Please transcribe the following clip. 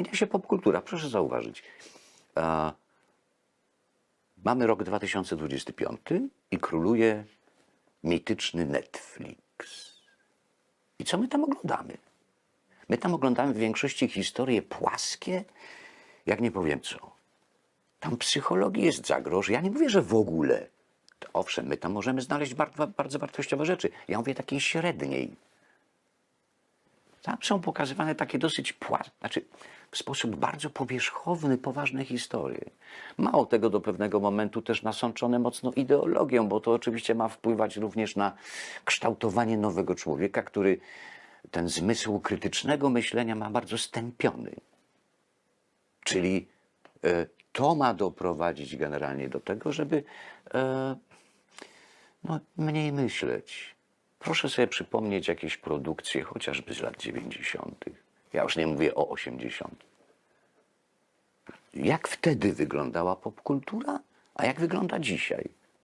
Zmienia się popkultura, proszę zauważyć. Mamy rok 2025 i króluje mityczny Netflix. I co my tam oglądamy? My tam oglądamy w większości historie płaskie, jak nie powiem co. Tam psychologii jest zagroż. Ja nie mówię, że w ogóle. To Owszem, my tam możemy znaleźć bardzo, bardzo wartościowe rzeczy. Ja mówię takiej średniej. Tam są pokazywane takie dosyć płaskie, znaczy w sposób bardzo powierzchowny, poważne historie. Mało tego, do pewnego momentu też nasączone mocno ideologią, bo to oczywiście ma wpływać również na kształtowanie nowego człowieka, który ten zmysł krytycznego myślenia ma bardzo stępiony. Czyli e, to ma doprowadzić generalnie do tego, żeby e, no, mniej myśleć. Proszę sobie przypomnieć jakieś produkcje, chociażby z lat 90. Ja już nie mówię o 80. Jak wtedy wyglądała popkultura, a jak wygląda dzisiaj?